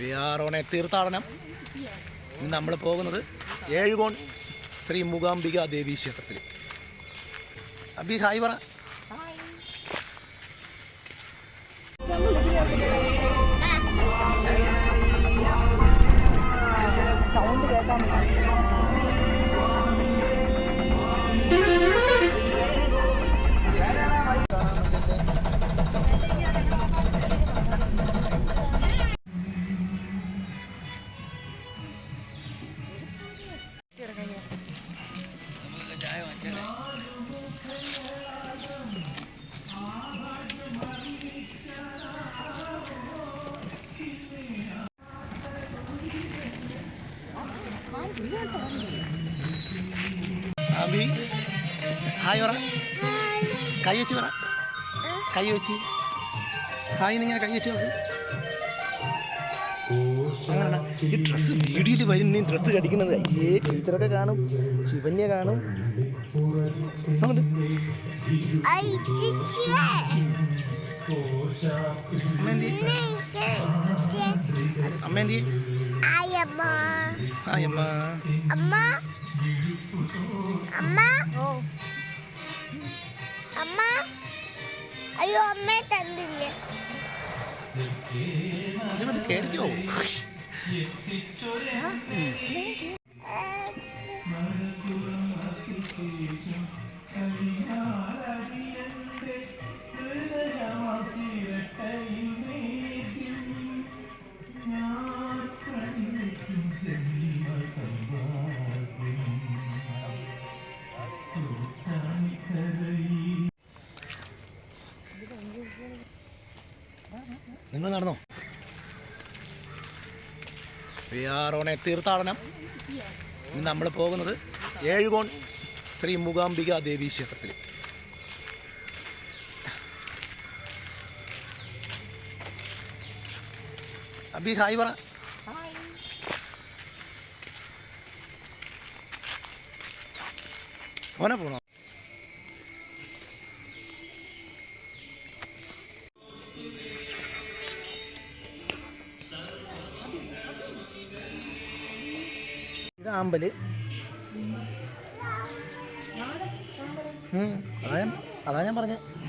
V R on A തീർത്ഥാടനം. ഇന്ന് നമ്മൾ പോകുന്നത് ഏഴുകോൺ ശ്രീ മൂകാംബിക ദേവി ക്ഷേത്രത്തിൽ. അബി ഹായ് പറ. സൗണ്ട് കേൾക്കാൻ ഹായ് പറ. കൈ വെച്ച് പറ. കൈ വെച്ച്. ഹായ് നിങ്ങനെ കൈ വെച്ച് നോക്ക്. ഈ ഡ്രസ്സ് വീഡിയോയിൽ വരുന്ന ഡ്രസ്സ് കടിക്കുന്നത്. അയ്യേ ടീച്ചറൊക്കെ കാണും. ശിവന്യ കാണും. teacher. അമ്മ. അമ്മ. അമ്മ. അമ്മ അയ്യോ അമ്മയെ തന്നില്ല? ഇതിനകത്ത് നിങ്ങൾ നടന്നോ? വിയാറോണെ തീർത്ഥാടനം. ഇന്ന് നമ്മൾ പോകുന്നത് ഏഴുകോൺ ശ്രീ മൂകാംബിക ദേവി ക്ഷേത്രത്തിൽ. അബി ഹായ് പറ. ഓനെ പോണോ? ഞാൻ അതാ ഞാൻ പറഞ്ഞത്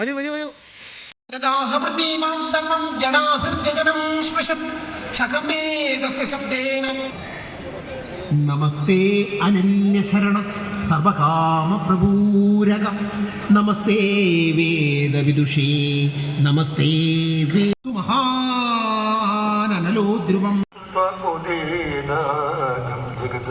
വരൂ വരൂ വരൂ. നമസ്തേ അനന്യശരണ സർവകാമപ്രഭൂരക. നമസ്തേ വേദവിദുഷേ. നമസ്തേ വേദു മഹാനനലോ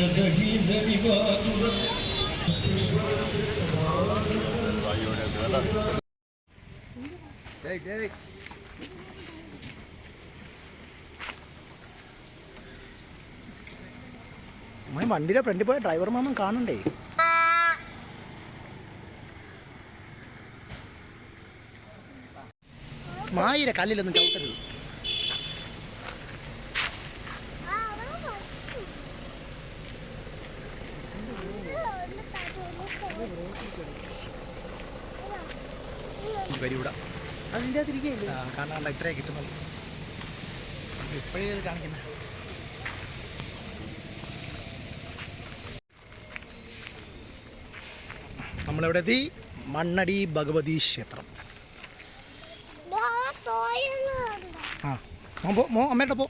കഥഹീന വിവാതുര അമ്മ വണ്ടിയുടെ ഫ്രണ്ടിൽ പോയ ഡ്രൈവർമാരൊന്നും കാണണ്ടേ? മായിലെ കല്ലിലൊന്നും ചവിട്ടരുത് വരി ഇവിടെ അതിന്റെ അകത്തിരിക്കുകയില്ലേ ആ, കാണാണ്ട ഇത്രേ കിട്ടുന്നുള്ളൂ. ഇപ്പോഴേ ഇത് കാണിക്കുന്നത് നമ്മളിവിടെ എത്തി. മണ്ണടി ഭഗവതി ക്ഷേത്രം. ആ പോ മോ അമ്മയുടെ പോ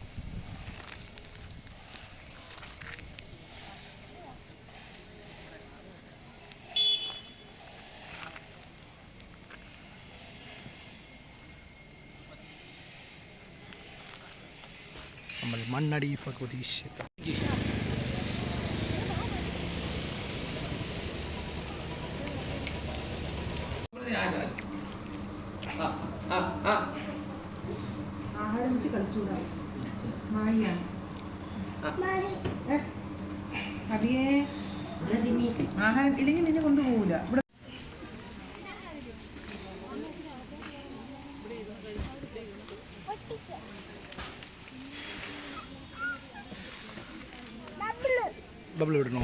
നമ്മൾ മണ്ണടി ഭഗവതി ക്ഷേത്രം ആഹാരം വെച്ച് കളിച്ചൂടാ മായിയാണ് ഏ? അബിയേ. ആഹാരം ഇല്ലെങ്കിൽ നിന്നെ കൊണ്ടുപോകൂല. ഇവിടെ ബബിൾ വിടണോ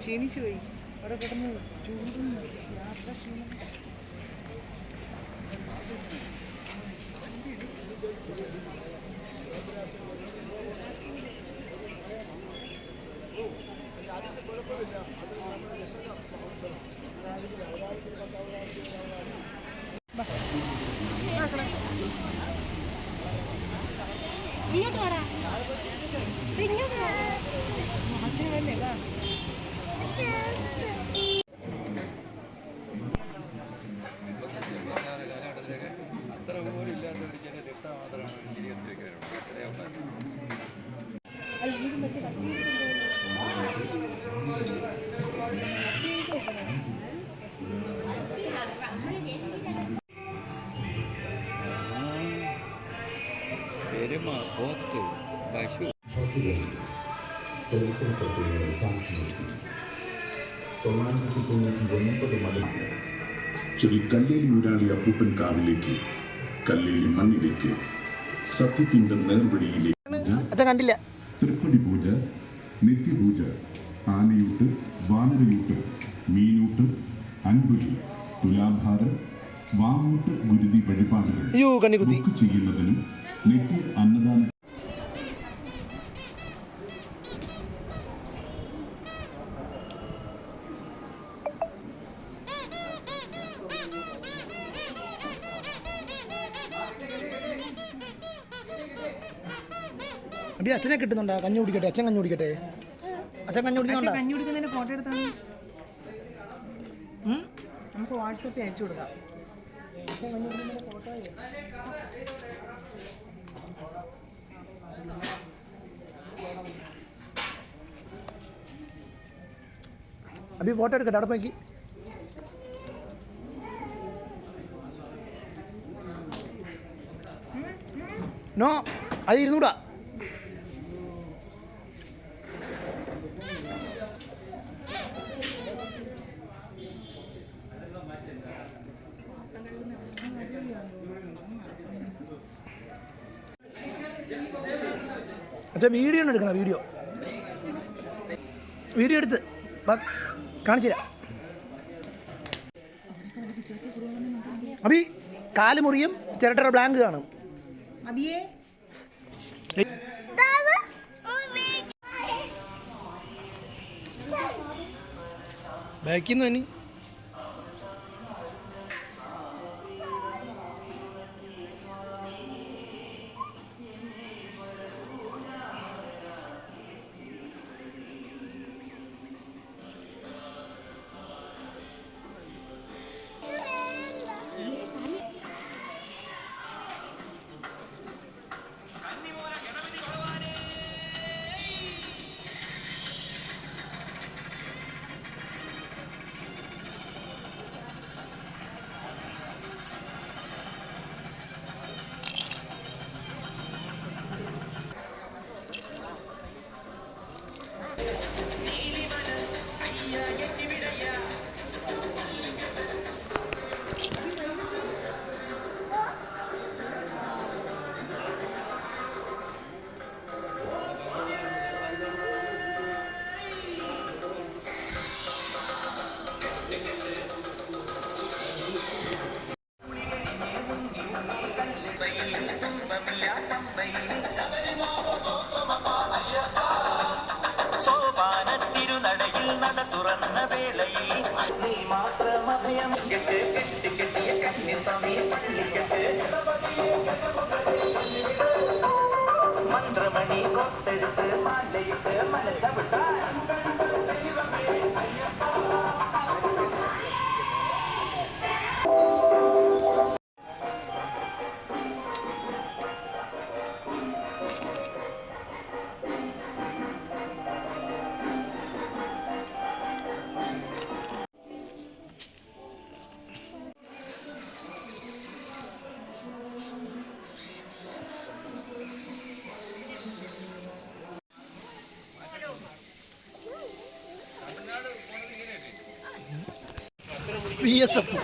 ക്ഷീണിച്ചു പോയി. അവിടെ കിടന്ന് ചൂടുന്നു യാത്ര ക്ഷീണം അച്ഛന് വല്ലേ വാ എരുമ പോത്ത് പശു ചരിത്ര സത്യങ്ങളെ സാക്ഷി നിർത്തി തൊള്ളായിരത്തി തൊണ്ണൂറ്റി ഒൻപത് ഊരാളി അപ്പൂപ്പൻ കാവിലേക്ക് കല്ലേലി മണ്ണിലേക്ക് സത്യത്തിന്റെ നേർവഴിയിലേക്ക്. കണ്ടില്ല. തൃപ്പടി പൂജ നിത്യപൂജ ആനയൂട്ട് വാനരയൂട്ട് മീനൂട്ട് അൻപുലി തുലാഭാരം വാങ്ങൂട്ട് ഗുരുതി വഴിപാടുകൾ ചെയ്യുന്നതിനും നിത്യ അന്നദാന അടി അച്ഛനെ കിട്ടുന്നുണ്ടോ? കഞ്ഞി കുടിക്കട്ടെ? അച്ഛൻ കഞ്ഞി കുടിക്കട്ടെ? അച്ഛൻ കഞ്ഞി അച്ഛൻ കുടിക്കുന്നുണ്ടോ കഞ്ഞി കുടിക്കുന്നതിന് ഫോട്ടോ എടുത്താണ് നമുക്ക് വാട്സപ്പിൽ അയച്ചു കൊടുക്കാം. അഭി ഫോട്ടോ എടുക്കട്ടെ? അവിടെ നോക്കി. നോ അത് ഇരുന്നൂടാ അച്ഛാ വീഡിയോ ആണ് എടുക്കണം വീഡിയോ. വീഡിയോ എടുത്ത്. കാണിച്ചില്ല അബി കാൽ മുറിയും ചിരട്ടയുടെ ബ്ലാങ്ക് കാണും. അബിയേ. ബാക്കിൽ നിന്ന് ഇനി. மந்திரமணி கொத்தெடுத்து மாலையிட்டு மனசை விட்டார் പി എസ് എഫ്.